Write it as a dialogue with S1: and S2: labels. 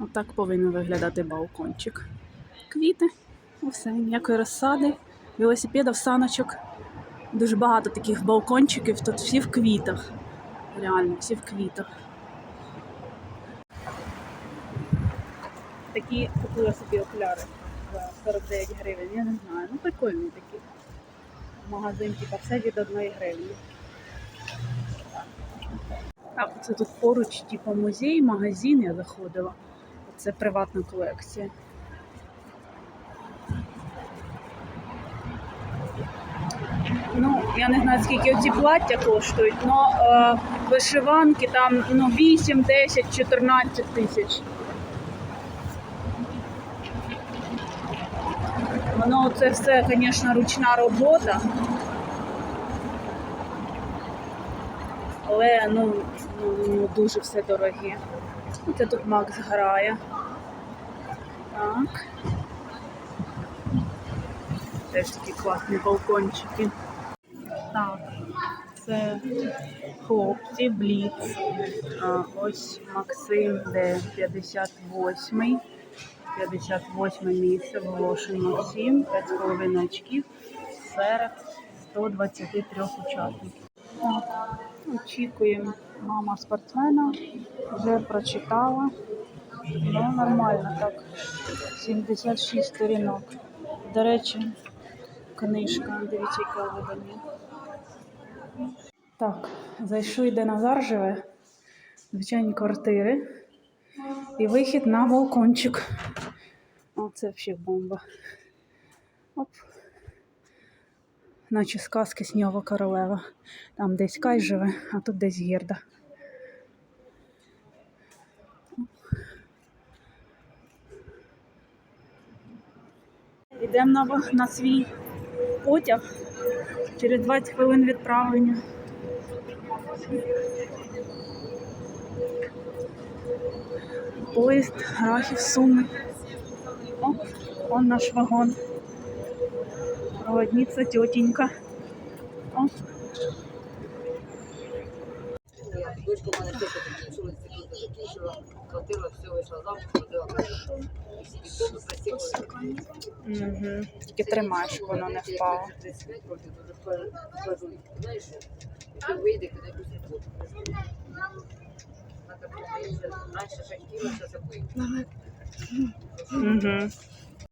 S1: Отак повинен виглядати балкончик. Квіти, і все, ніякої розсади, велосипедів, саночок. Дуже багато таких балкончиків, тут всі в квітах. Реально, всі в квітах. Такі купила собі окуляри за 49 гривень. Я не знаю. Ну прикольні такі. Магазин, типа все від 1 гривні. Так, це тут поруч, типу, музей, магазин я заходила. Це приватна колекція. Ну, я не знаю, скільки оці плаття коштують, але вишиванки там ну, 8, 10, 14 тисяч. Воно це все, звісно, ручна робота. Але ну, ну, ну, дуже все дороге. Це тут Макс грає. Так. Теж такі класні балкончики. Так, це хлопці, бліц. А, ось Максим, де 58-й. 58 місце, Волошин Максим, 5,5 очків серед 123 учасників. Так, очікуємо. Мама спортсмена вже прочитала. Ну, нормально так. 76 сторінок. До речі, книжка, дивіться, яке видання. Так, зайшли, де Назар живе. Звичайні квартири. І вихід на балкончик. О, це взагалі бомба. Оп. Наче сказки Снігова королева. Там десь Кай живе, а тут десь Герда. Йдемо на, на свій потяг. Через 20 хвилин відправлення. Поїзд, Рахів, Суми. О, он наш вагон. Проводниця тетенька. О,
S2: Дочка в мене теж закінчила закінчила, платила, все, вийшла замуж, ходила
S1: угу. Тільки тримай, щоб воно не впало.
S2: 35 років, дуже скажу, знаєш, якщо вийде, коли якусь роботу. Вона так, раніше шахтіла, зараз
S1: Угу.